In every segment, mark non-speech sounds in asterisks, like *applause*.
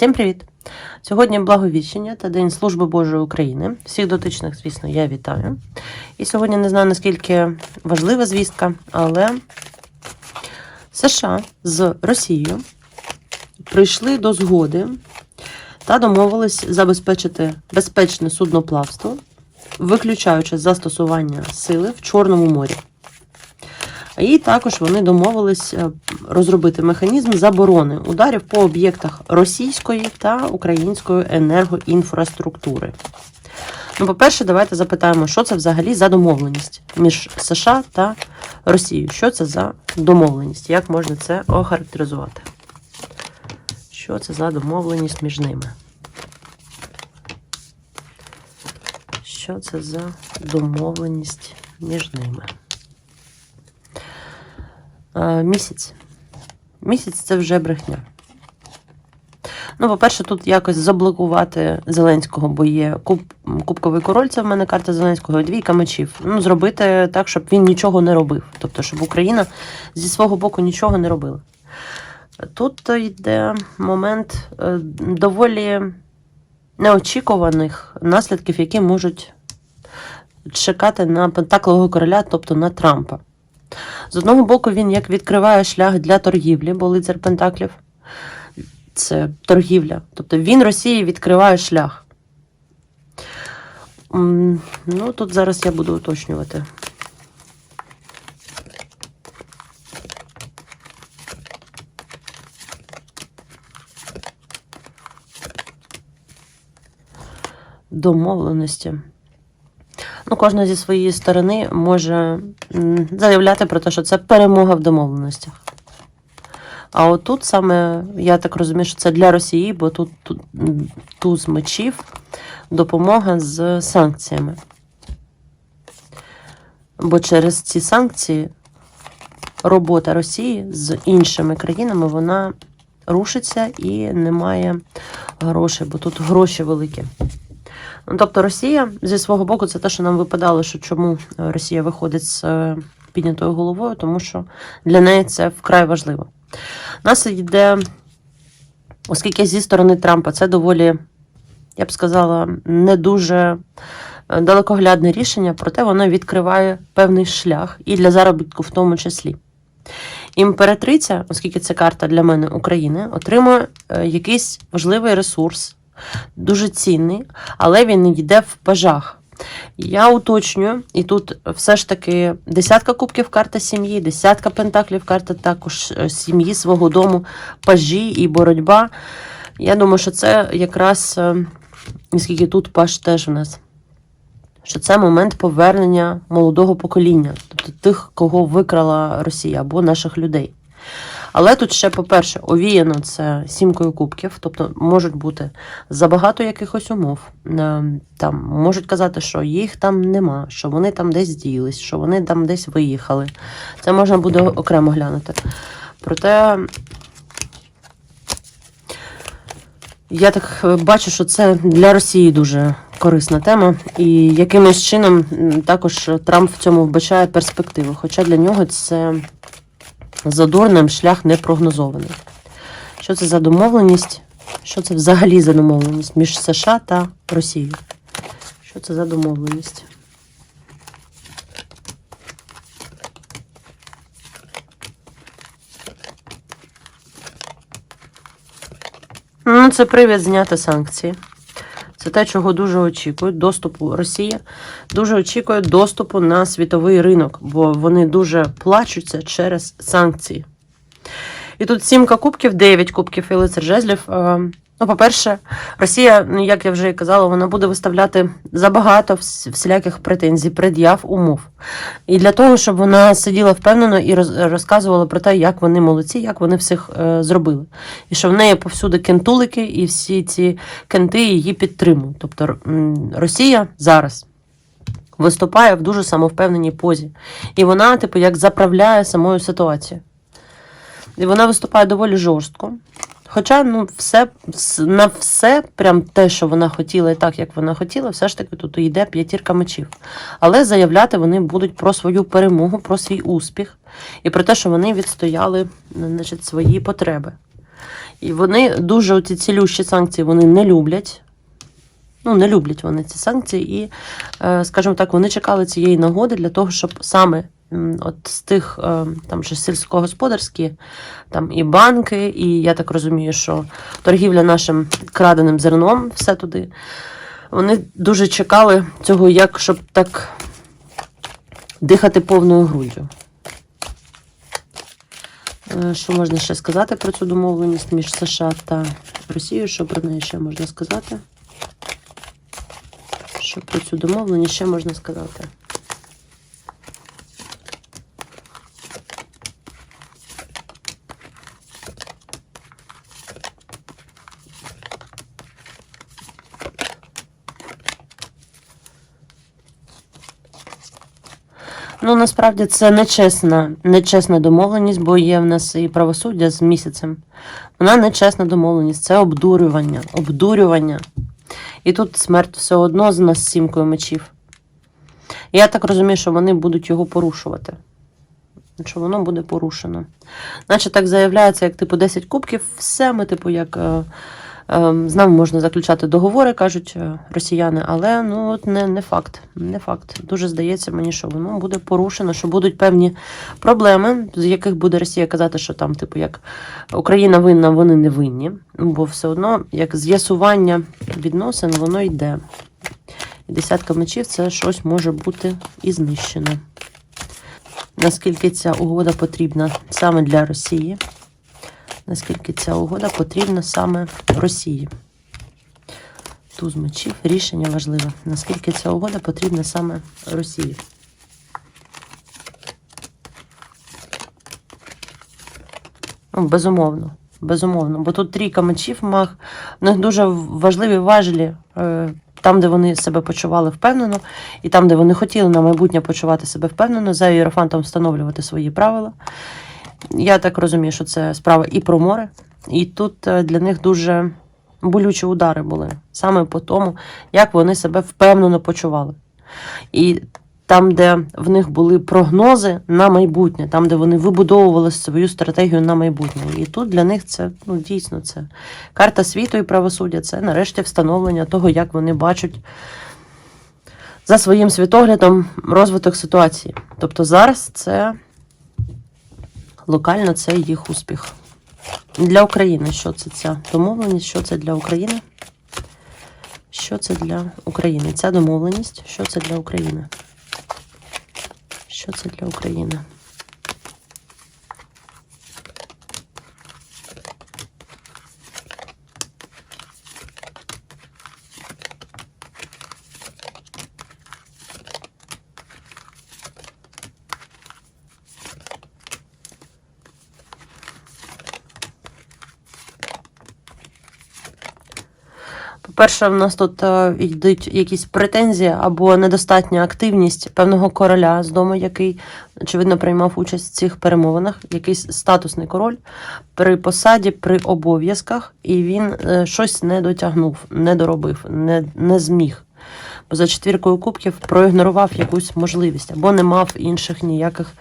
Всім привіт! Сьогодні благовіщення та День Служби Божої України. Всіх дотичних, звісно, я вітаю. І сьогодні не знаю, наскільки важлива звістка, але США з Росією прийшли до згоди та домовились забезпечити безпечне судноплавство, виключаючи застосування сили в Чорному морі. І також вони домовились е, розробити механізм заборони ударів по об'єктах російської та української енергоінфраструктури. Ну, по-перше, давайте запитаємо, що це взагалі за домовленість між США та Росією. Що це за домовленість? Як можна це охарактеризувати? Що це за домовленість між ними? Що це за домовленість між ними? Е, Місяць. Місяць це вже брехня. Ну, по-перше, тут якось заблокувати Зеленського, бо є куб, Кубковий король, це в мене карта Зеленського, двійка мечів. Ну, зробити так, щоб він нічого не робив. Тобто, щоб Україна зі свого боку нічого не робила. Тут йде момент е, доволі неочікуваних наслідків, які можуть чекати на Пентаклового короля, тобто на Трампа. З одного боку, він як відкриває шлях для торгівлі, бо лицар Пентаклів це торгівля. Тобто він Росії відкриває шлях. Ну, тут зараз я буду уточнювати. Домовленості. Ну, кожна зі своєї сторони може заявляти про те, що це перемога в домовленостях. А отут саме, я так розумію, що це для Росії, бо тут, туз мечів, допомога з санкціями. Бо через ці санкції робота Росії з іншими країнами вона рушиться і немає грошей, бо тут гроші великі. Ну, Тобто Росія зі свого боку, це те, що нам випадало, що чому е, Росія виходить з е, піднятою головою, тому що для неї це вкрай важливо. Нас йде, оскільки зі сторони Трампа це доволі, я б сказала, не дуже е, далекоглядне рішення, проте воно відкриває певний шлях і для заробітку в тому числі. Імператриця, оскільки це карта для мене України, отримує якийсь важливий ресурс, дуже цінний, але він йде в пажах. Я уточнюю, і тут все ж таки десятка кубків карта сім'ї, десятка пентаклів карта також е, сім'ї, свого дому, пажі і боротьба. Я думаю, що це якраз, е, оскільки тут паж теж в нас, що це момент повернення молодого покоління, тобто тих, кого викрала Росія або наших людей. Але тут ще, по-перше, овіяно це сімкою кубків, тобто можуть бути забагато якихось умов. Е, Там можуть казати, що їх там нема, що вони там десь ділись, що вони там десь виїхали. Це можна буде окремо глянути. Проте я так е, бачу, що це для Росії дуже корисна тема, і якимось чином також Трамп в цьому вбачає перспективу. Хоча для нього це задурним шлях не прогнозований. Що це за домовленість? Що це взагалі за домовленість між США та Росією? Що це за домовленість? Ну, це привід зняти санкції. Це те, чого дуже очікують. Доступу Росія дуже очікує доступу на світовий ринок, бо вони дуже плачуться через санкції. І тут сімка кубків, дев'ять кубків і лицар жезлів. Ну, по-перше, Росія, ну, як я вже і казала, вона буде виставляти забагато вс- всіляких претензій, пред'яв, умов. І для того, щоб вона сиділа впевнено і роз- розказувала про те, як вони молодці, як вони всіх е, зробили. І що в неї повсюди кентулики, і всі ці кенти її підтримують. Тобто Росія зараз виступає в дуже самовпевненій позі. І вона, типу, як заправляє самою ситуацією. І вона виступає доволі жорстко. Хоча ну, все, на все, прям те, що вона хотіла, і так, як вона хотіла, все ж таки тут йде п'ятірка мечів. Але заявляти вони будуть про свою перемогу, про свій успіх і про те, що вони відстояли значить, свої потреби. І вони дуже ці цілющі санкції вони не люблять. Ну, не люблять вони ці санкції, і, е, скажімо так, вони чекали цієї нагоди для того, щоб саме от з тих е, там же сільськогосподарські, там і банки, і я так розумію, що торгівля нашим краденим зерном, все туди. Вони дуже чекали цього, як щоб так дихати повною груддю. Е, Що можна ще сказати про цю домовленість між США та Росією? Що про неї ще можна сказати? Що про цю домовленість ще можна сказати? Насправді це нечесна, нечесна домовленість, бо є в нас і правосуддя з місяцем. Вона нечесна домовленість, це обдурювання, обдурювання. І тут смерть все одно з нас сімкою мечів. Я так розумію, що вони будуть його порушувати. Що воно буде порушено. Наче так заявляється, як типу 10 кубків, все ми, типу, як е, з нами можна заключати договори, кажуть е, росіяни, але ну от не, не факт. Не факт. Дуже здається мені, що воно буде порушено, що будуть певні проблеми, з яких буде Росія казати, що там, типу, як Україна винна, вони не винні. Бо все одно, як з'ясування відносин, воно йде. І десятка мечів це щось може бути і знищено. Наскільки ця угода потрібна саме для Росії? Наскільки ця угода потрібна саме Росії? Туз мечів, рішення важливе. Наскільки ця угода потрібна саме Росії? Ну, безумовно. Безумовно. Бо тут трійка мечів маг. В них дуже важливі важелі. е, Там, де вони себе почували впевнено, і там, де вони хотіли на майбутнє почувати себе впевнено, за іерофантом встановлювати свої правила. Я так розумію, що це справа і про море, і тут е, для них дуже болючі удари були саме по тому, як вони себе впевнено почували. І там, де в них були прогнози на майбутнє, там, де вони вибудовували свою стратегію на майбутнє. І тут для них це ну, дійсно це карта світу і правосуддя, це нарешті встановлення того, як вони бачать за своїм світоглядом розвиток ситуації. Тобто зараз це локально це їх успіх. Для України що це ця домовленість? Що це для України? Що це для України? Ця домовленість, що це для України? Що це для України? По-перше, в нас тут е, йдуть якісь претензії або недостатня активність певного короля з дому, який, очевидно, приймав участь в цих перемовинах, якийсь статусний король при посаді, при обов'язках, і він е, щось не дотягнув, не доробив, не, не зміг. Бо за четвіркою кубків проігнорував якусь можливість або не мав інших ніяких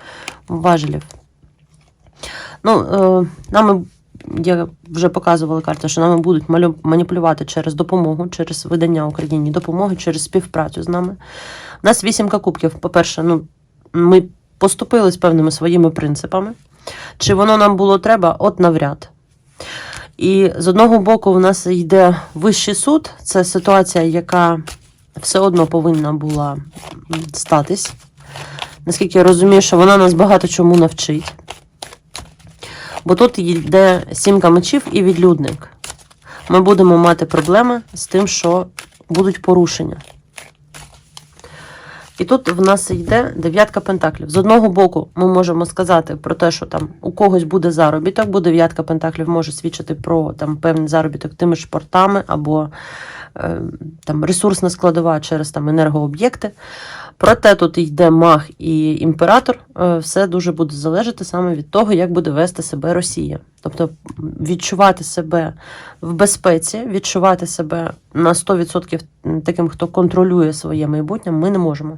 важелів. Ну, е, нами я вже показувала карти, що нами будуть маніпулювати через допомогу, через видання Україні допомоги, через співпрацю з нами. У нас вісімка кубків. По-перше, ну, ми поступили з певними своїми принципами. Чи воно нам було треба? От навряд. І з одного боку, в нас йде вищий суд, це ситуація, яка все одно повинна була статись. Наскільки я розумію, що вона нас багато чому навчить. Бо тут йде сімка мечів і відлюдник. Ми будемо мати проблеми з тим, що будуть порушення. І тут в нас йде дев'ятка пентаклів. З одного боку, ми можемо сказати про те, що там у когось буде заробіток, бо дев'ятка пентаклів може свідчити про там певний заробіток тими ж портами або е, там ресурсна складова через там енергооб'єкти. Проте тут йде маг і імператор. Е, Все дуже буде залежати саме від того, як буде вести себе Росія. Тобто відчувати себе в безпеці, відчувати себе на 100% таким, хто контролює своє майбутнє, ми не можемо.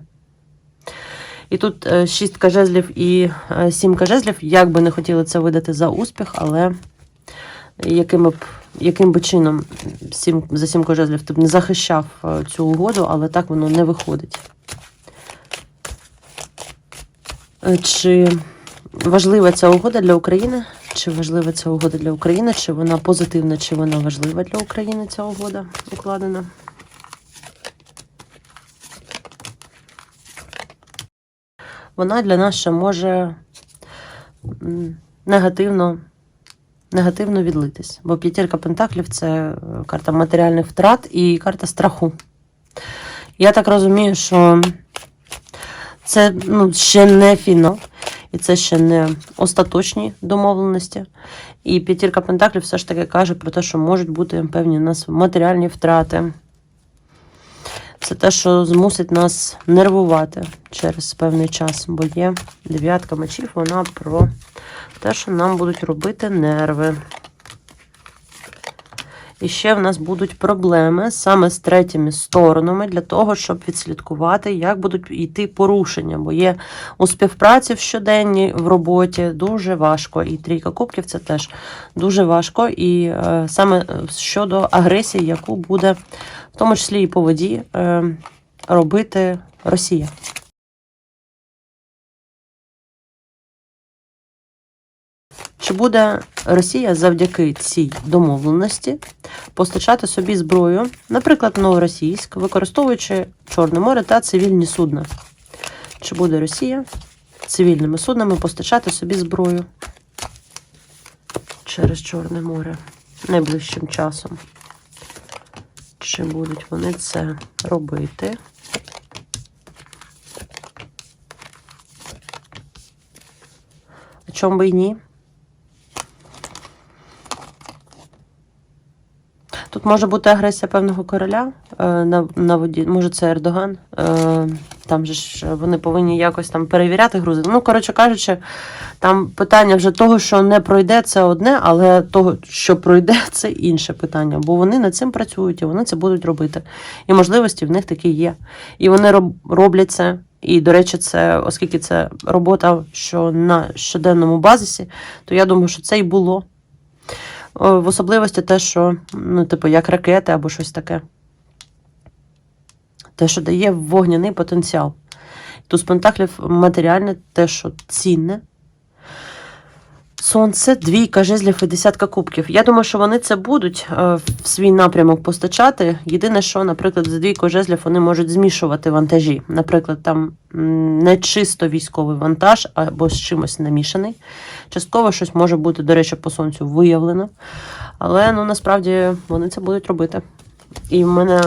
І тут е, шістка жезлів і е, сімка жезлів, як би не хотіли це видати за успіх, але якими б, яким би чином сім, за сімку жезлів ти б не захищав цю угоду, але так воно не виходить. Е, Чи важлива ця угода для України? Чи важлива ця угода для України? Чи вона позитивна, чи вона важлива для України ця угода укладена? Вона для нас ще може негативно, негативно відлитись. Бо п'ятірка пентаклів це е, карта матеріальних втрат і карта страху. Я так розумію, що це ну, ще не фінал, і це ще не остаточні домовленості. І п'ятірка пентаклів все ж таки каже про те, що можуть бути певні у нас матеріальні втрати. Це те, що змусить нас нервувати через певний час, бо є дев'ятка мечів, вона про те, що нам будуть робити нерви. І ще в нас будуть проблеми саме з третіми сторонами для того, щоб відслідкувати, як будуть йти порушення. Бо є у співпраці в щоденній в роботі дуже важко. І трійка кубків це теж дуже важко. І е, саме щодо агресії, яку буде в тому числі і по воді е, робити Росія. Чи буде Росія завдяки цій домовленості постачати собі зброю, наприклад, новоросійськ, використовуючи Чорне море та цивільні судна? Чи буде Росія цивільними суднами постачати собі зброю через Чорне море найближчим часом? Чи будуть вони це робити? Чому би і ні? Тут може бути агресія певного короля е, на, на воді. Може, це Ердоган. Е, там же ж вони повинні якось там перевіряти грузи. Ну, коротше кажучи, там питання вже того, що не пройде, це одне, але того, що пройде, *laughs* це інше питання. Бо вони над цим працюють і вони це будуть робити. І можливості в них такі є. І вони роб, роблять це. І, до речі, це, оскільки це робота, що на щоденному базисі, то я думаю, що це і було. В особливості те, що, ну, типу, як ракети або щось таке. Те, що дає вогняний потенціал. Туз пентаклів матеріальне, те, що цінне. Сонце, двійка жезлів і десятка кубків. Я думаю, що вони це будуть е, в свій напрямок постачати. Єдине, що, наприклад, з двійкою жезлів вони можуть змішувати вантажі. Наприклад, там не чисто військовий вантаж або з чимось намішаний. Частково щось може бути, до речі, по сонцю виявлено. Але ну, насправді вони це будуть робити. І в мене.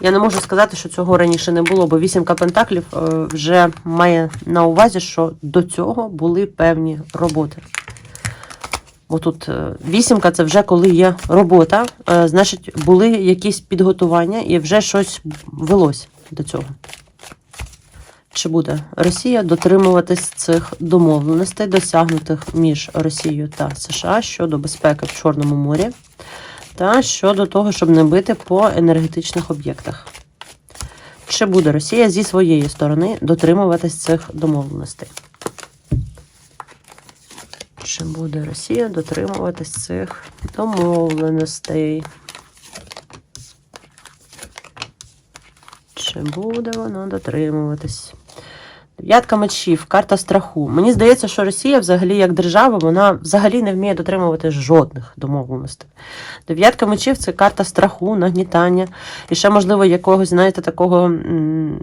Я не можу сказати, що цього раніше не було, бо вісімка пентаклів е, вже має на увазі, що до цього були певні роботи. Бо тут е, вісімка це вже коли є робота, е, значить, були якісь підготування і вже щось велось до цього. Чи буде Росія дотримуватись цих домовленостей, досягнутих між Росією та США щодо безпеки в Чорному морі? Та щодо того, щоб не бити по енергетичних об'єктах. Чи буде Росія зі своєї сторони дотримуватись цих домовленостей? Чи буде Росія дотримуватись цих домовленостей? Чи буде вона дотримуватись? Дев'ятка мечів, карта страху. Мені здається, що Росія, взагалі, як держава, вона взагалі не вміє дотримувати жодних домовленостей. Дев'ятка мечів це карта страху, нагнітання. І ще, можливо, якогось, знаєте, такого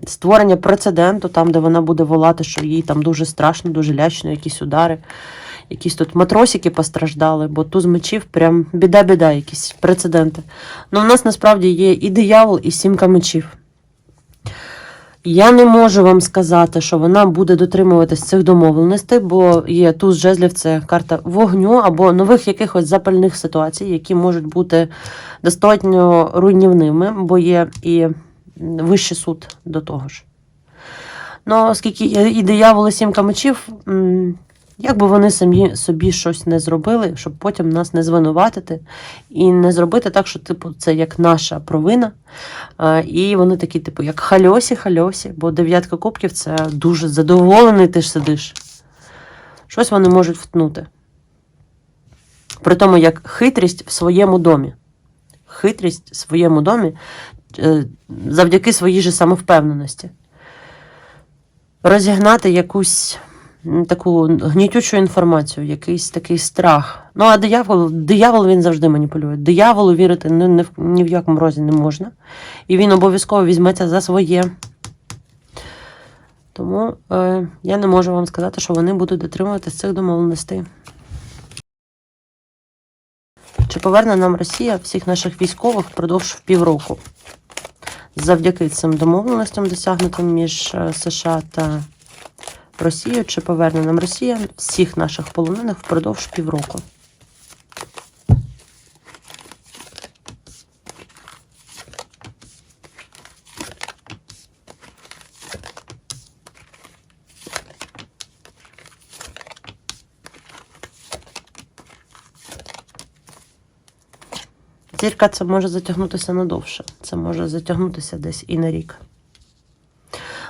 створення прецеденту, там, де вона буде волати, що їй там дуже страшно, дуже лячно, якісь удари. Якісь тут матросики постраждали, бо туз мечів прям біда-біда, якісь прецеденти. Ну, в нас насправді є і диявол, і сімка мечів. Я не можу вам сказати, що вона буде дотримуватись цих домовленостей, бо є туз жезлів це карта вогню або нових якихось запальних ситуацій, які можуть бути достатньо руйнівними, бо є і вищий суд до того ж. Ну, оскільки і диявол, і сімка мечів, як би вони самі собі щось не зробили, щоб потім нас не звинуватити і не зробити так, що типу це як наша провина. І вони такі, типу, як хальосі, хальосі, бо дев'ятка кубків це дуже задоволений, ти ж сидиш. Щось вони можуть втнути. При тому, як хитрість в своєму домі. Хитрість в своєму домі е, завдяки своїй же самовпевненості. Розігнати якусь таку гнітючу інформацію, якийсь такий страх. Ну, а диявол, диявол він завжди маніпулює. Дияволу вірити ні, ні, в- ні в якому разі не можна. І він обов'язково візьметься за своє. Тому е, я не можу вам сказати, що вони будуть дотримуватися цих домовленостей. Чи поверне нам Росія всіх наших військових впродовж півроку? Завдяки цим домовленостям, досягнутим між е, США та Росією, чи поверне нам Росія всіх наших полонених впродовж півроку? Зірка це може затягнутися надовше. Це може затягнутися десь і на рік.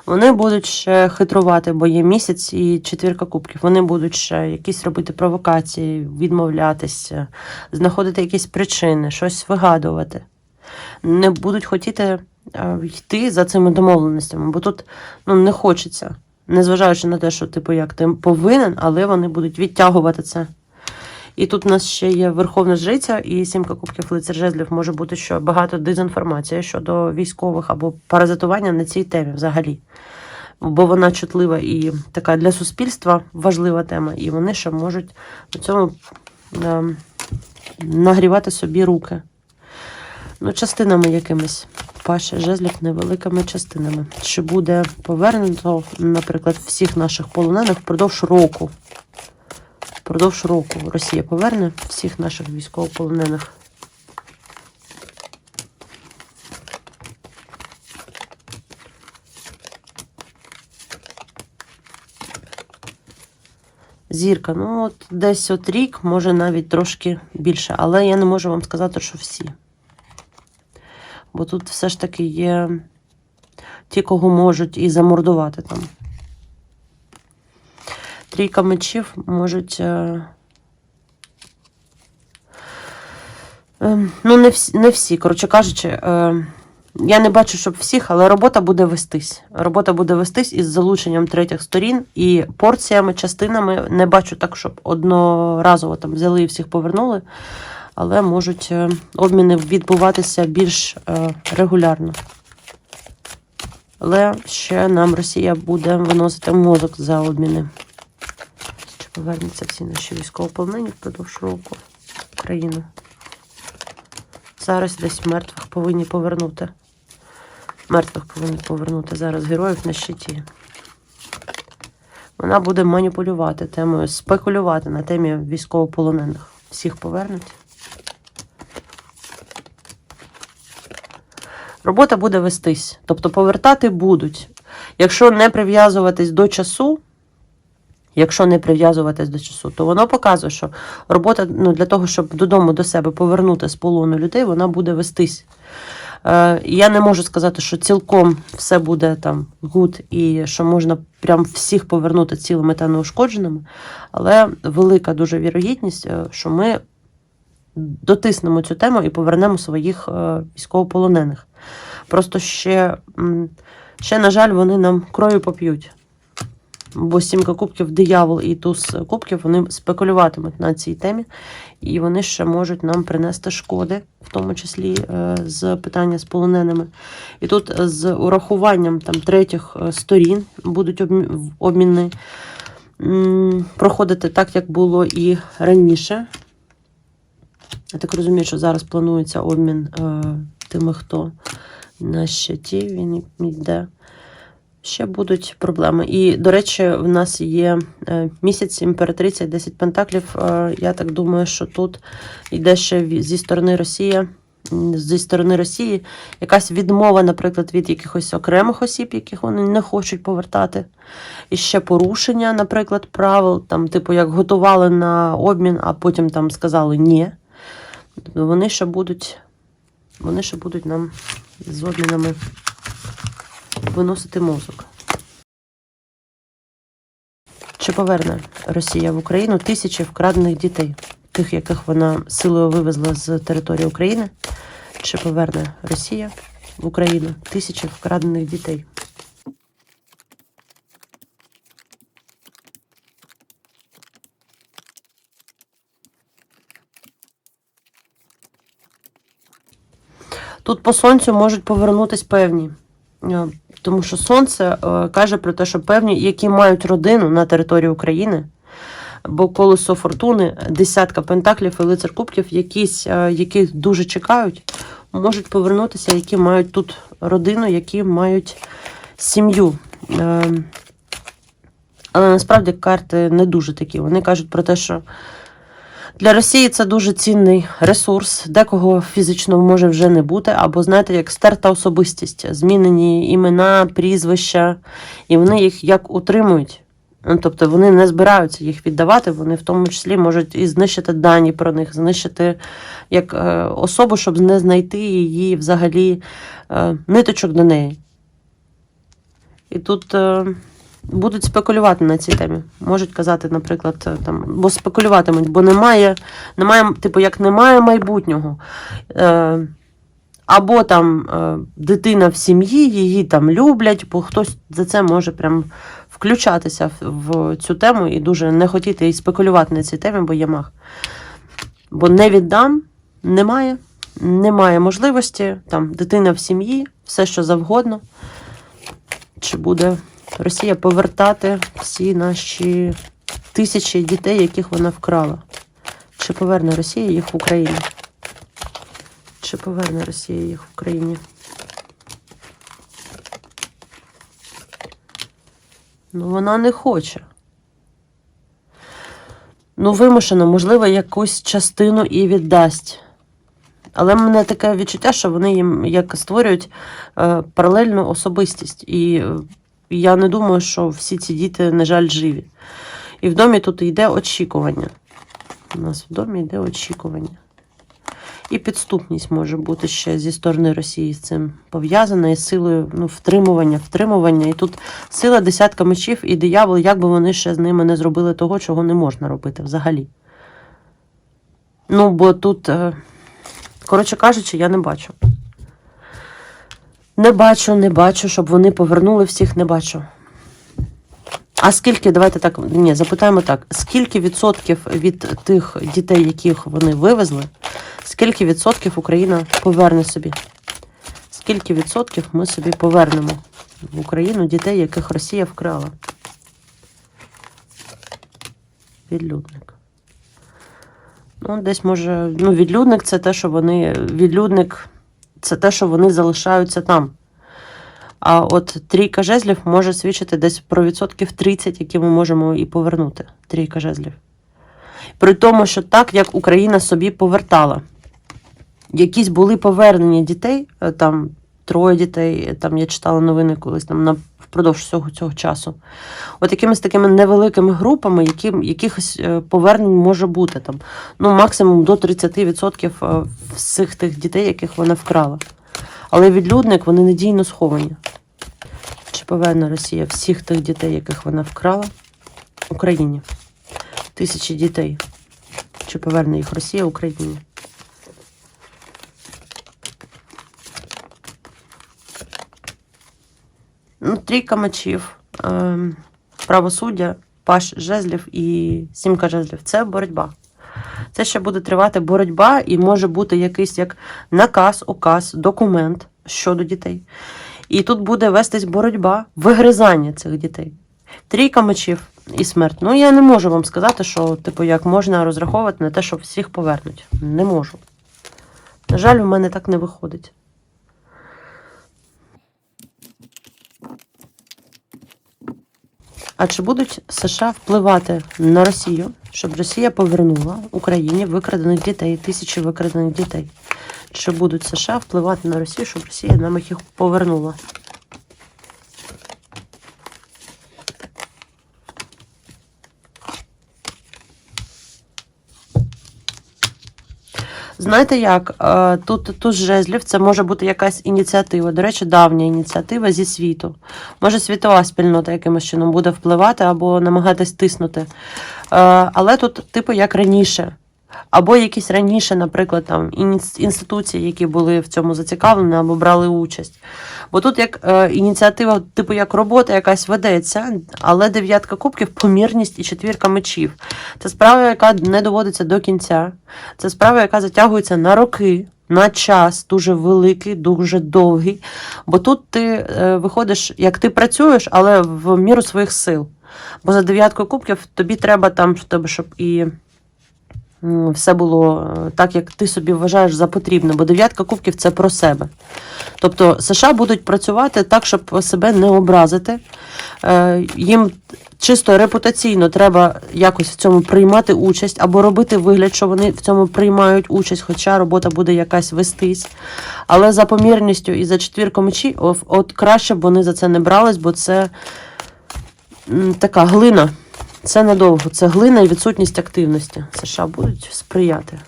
Вони будуть ще хитрувати, бо є місяць і четвірка кубків. Вони будуть ще якісь робити провокації, відмовлятися, знаходити якісь причини, щось вигадувати. Не будуть хотіти е, йти за цими домовленостями, бо тут ну, не хочеться. Незважаючи на те, що типу як ти повинен, але вони будуть відтягувати це. І тут у нас ще є Верховна Жриця і сімка кубків лицар жезлів. Може бути, що багато дезінформації щодо військових або паразитування на цій темі взагалі. Бо вона чутлива і така для суспільства важлива тема, і вони ще можуть на цьому е, нагрівати собі руки. Ну, частинами якимись. Паша жезлів невеликими частинами. Чи буде повернуто, наприклад, всіх наших полонених впродовж року? Впродовж року Росія поверне всіх наших військовополонених. Зірка, ну от десь от рік, може навіть трошки більше, але я не можу вам сказати, що всі. Бо тут все ж таки є ті, кого можуть і замордувати там. Трійка мечів можуть. Е... е, ну, не всі, не всі, коротше кажучи, е, я не бачу, щоб всіх, але робота буде вестись. Робота буде вестись із залученням третіх сторін і порціями, частинами. Не бачу так, щоб одноразово там взяли і всіх повернули, але можуть е, обміни відбуватися більш регулярно. Але ще нам Росія буде виносити мозок за обміни. Повернуться всі наші військовополонені впродовж року в Україну? Зараз десь мертвих повинні повернути. Мертвих повинні повернути зараз героїв на щиті. Вона буде маніпулювати темою, спекулювати на темі військовополонених. Всіх повернуть. Робота буде вестись. Тобто повертати будуть. Якщо не прив'язуватись до часу, якщо не прив'язуватись до часу, то воно показує, що робота ну, для того, щоб додому до себе повернути з полону людей, вона буде вестись. Е, я не можу сказати, що цілком все буде там гуд і що можна прям всіх повернути цілими та неушкодженими, але велика дуже вірогідність, е, що ми дотиснемо цю тему і повернемо своїх е, військовополонених. Просто ще, ще, на жаль, вони нам кров'ю поп'ють. Бо сімка кубків, диявол і туз кубків вони спекулюватимуть на цій темі, і вони ще можуть нам принести шкоди, в тому числі е, з питання з полоненими. І тут з урахуванням там третіх е, сторін будуть обміни проходити так, як було і раніше. Я так розумію, що зараз планується обмін е, тими, хто на щиті він йде. Ще будуть проблеми. І, до речі, в нас є е, місяць імператриця і 10 пентаклів. Е, Я так думаю, що тут йде ще зі сторони Росії. Зі сторони Росії якась відмова, наприклад, від якихось окремих осіб, яких вони не хочуть повертати. І ще порушення, наприклад, правил, там, типу, як готували на обмін, а потім там сказали ні. Вони ще будуть, вони ще будуть нам з обмінами виносити мозок. Чи поверне Росія в Україну тисячі вкрадених дітей? тих, яких вона силою вивезла з території України, чи поверне Росія в Україну тисячі вкрадених дітей. Тут по сонцю можуть повернутись певні. Тому що сонце е, каже про те, що певні, які мають родину на території України, бо колесо фортуни, десятка пентаклів і лицар кубків, якісь, е, яких дуже чекають, можуть повернутися, які мають тут родину, які мають сім'ю. Е, Але насправді карти не дуже такі. Вони кажуть про те, що для Росії це дуже цінний ресурс, декого фізично може вже не бути, або, знаєте, як стерта особистість, змінені імена, прізвища, і вони їх як утримують. Ну, тобто вони не збираються їх віддавати, вони в тому числі можуть і знищити дані про них, знищити як е, особу, щоб не знайти її взагалі е, ниточок до неї. І тут е, будуть спекулювати на цій темі. Можуть казати, наприклад, е, там, бо спекулюватимуть, бо немає, немає, типу, як немає майбутнього. Е, або там е, дитина в сім'ї, її там люблять, бо хтось за це може прям включатися в, в цю тему і дуже не хотіти і спекулювати на цій темі, бо є мах. Бо не віддам, немає, немає можливості, там дитина в сім'ї, все що завгодно. Чи буде Росія повертати всі наші тисячі дітей, яких вона вкрала? Чи поверне Росія їх в Україну? Чи поверне Росія їх в Україні? Ну, вона не хоче. Ну, вимушено, можливо, якусь частину і віддасть. Але в мене таке відчуття, що вони їм як створюють е, паралельну особистість. І е, я не думаю, що всі ці діти, на жаль, живі. І в домі тут йде очікування. У нас в домі йде очікування. І підступність може бути ще зі сторони Росії з цим пов'язана, і силою ну, втримування, втримування. І тут сила десятка мечів і диявол, як би вони ще з ними не зробили того, чого не можна робити взагалі. Ну, бо тут, е, коротше кажучи, я не бачу. Не бачу, не бачу, щоб вони повернули всіх, не бачу. А скільки, давайте так, ні, запитаємо так: скільки відсотків від тих дітей, яких вони вивезли, скільки відсотків Україна поверне собі? Скільки відсотків ми собі повернемо в Україну дітей, яких Росія вкрала? Відлюдник. Ну, десь може. Ну, відлюдник це те, що вони. Відлюдник це те, що вони залишаються там. А от трійка жезлів може свідчити десь про відсотків 30, які ми можемо і повернути. Трійка жезлів. При тому, що так, як Україна собі повертала. Якісь були повернення дітей, е, там троє дітей, там я читала новини колись там на впродовж всього цього часу. От якимись такими невеликими групами, які, якихось е, повернень може бути там. Ну, максимум до 30% е, всіх тих дітей, яких вона вкрала. Але відлюдник вони надійно сховані. Чи поверне Росія всіх тих дітей, яких вона вкрала Україні? Тисячі дітей. Чи поверне їх Росія Україні? Трійка мечів, ем, правосуддя, паш жезлів і сімка жезлів. Це боротьба. Це ще буде тривати боротьба, і може бути якийсь як наказ, указ, документ щодо дітей. І тут буде вестись боротьба, вигризання цих дітей. Трійка мечів і смерть. Ну, я не можу вам сказати, що, типу, як можна розраховувати на те, що всіх повернуть. Не можу. На жаль, у мене так не виходить. А чи будуть США впливати на Росію, щоб Росія повернула Україні викрадених дітей, тисячі викрадених дітей? Чи будуть США впливати на Росію, щоб Росія нам їх повернула? Знаєте як? Тут Тут жезлів це може бути якась ініціатива. До речі, давня ініціатива зі світу. Може, світова спільнота якимось чином буде впливати або намагатись тиснути. Е, Але тут, типу, як раніше. Або якісь раніше, наприклад, там інституції, які були в цьому зацікавлені або брали участь. Бо тут як е, ініціатива, типу як робота якась ведеться, але дев'ятка кубків, помірність і четвірка мечів. Це справа, яка не доводиться до кінця. Це справа, яка затягується на роки, на час дуже великий, дуже довгий. Бо тут ти е, виходиш, як ти працюєш, але в міру своїх сил. Бо за дев'яткою кубків тобі треба там, щоб і все було е, так, як ти собі вважаєш за потрібне. Бо дев'ятка кубків це про себе. Тобто США будуть працювати так, щоб себе не образити. Е, Їм чисто репутаційно треба якось в цьому приймати участь або робити вигляд, що вони в цьому приймають участь, хоча робота буде якась вестись. Але за помірністю і за четвірку мечі, от, краще б вони за це не брались, бо це така глина. Це недовго. Це глина і відсутність активності. США будуть сприяти.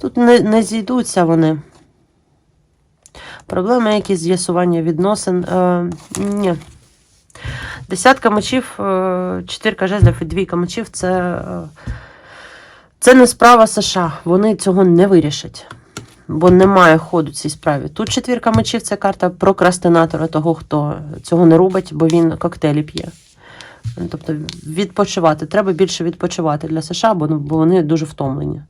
Тут не, не зійдуться вони. Проблеми якісь з'ясування відносин. Е, ні. Десятка мечів, е, чотирка жезлів і двійка мечів це, е, це не справа США. Вони цього не вирішать. Бо немає ходу цій справі. Тут четвірка мечів це карта прокрастинатора, того, хто цього не робить, бо він коктейлі п'є. Тобто відпочивати. Треба більше відпочивати для США, бо, ну, бо вони дуже втомлені.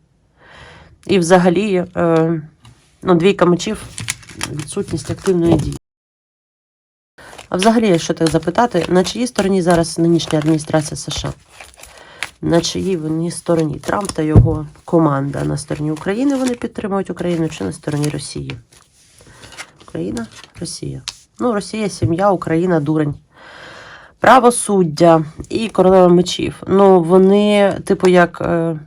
І взагалі, е, ну, двійка мечів відсутність активної дії. А взагалі, якщо так запитати, на чиїй стороні зараз нинішня адміністрація США? На чиїй вони стороні? Трамп та його команда на стороні України вони підтримують Україну чи на стороні Росії? Україна, Росія. Ну, Росія, сім'я, Україна, дурень. Правосуддя і королева мечів. Ну, вони, типу, як. Е,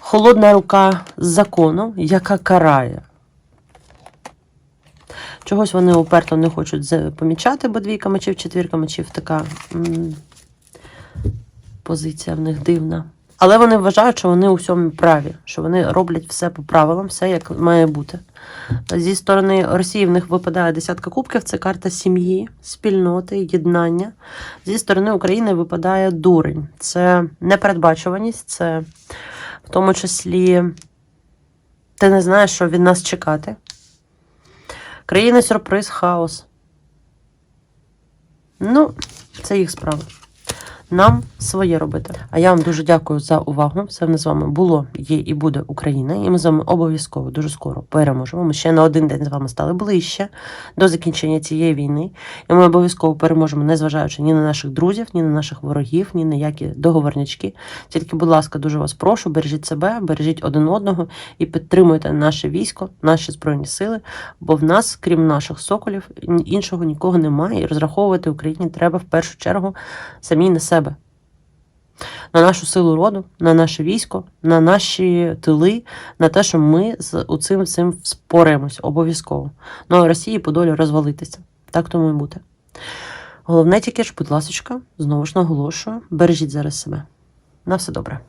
холодна рука закону, яка карає. Чогось вони уперто не хочуть помічати, бо двійка мечів, четвірка мечів така позиція в них дивна. Але вони вважають, що вони у всьому праві, що вони роблять все по правилам, все як має бути. Зі сторони Росії в них випадає десятка кубків, це карта сім'ї, спільноти, єднання. Зі сторони України випадає дурень. Це непередбачуваність, це в тому числі ти не знаєш, що від нас чекати. Країна сюрприз, хаос. Ну, це їх справа. Нам своє робити. А я вам дуже дякую за увагу. Все в з вами було, є і буде Україна. І ми з вами обов'язково дуже скоро переможемо. Ми ще на один день з вами стали ближче до закінчення цієї війни. І ми обов'язково переможемо, незважаючи ні на наших друзів, ні на наших ворогів, ні на які договорнячки. Тільки, будь ласка, дуже вас прошу, бережіть себе, бережіть один одного і підтримуйте наше військо, наші збройні сили. Бо в нас, крім наших соколів, іншого нікого немає. І розраховувати Україні треба в першу чергу самі на себе. На нашу силу роду, на наше військо, на наші тили, на те, що ми з цим всім споримось обов'язково. Ну а Росії по долю розвалитися. Так тому і бути. Головне тільки ж, будь ласочка, знову ж наголошую, бережіть зараз себе. На все добре.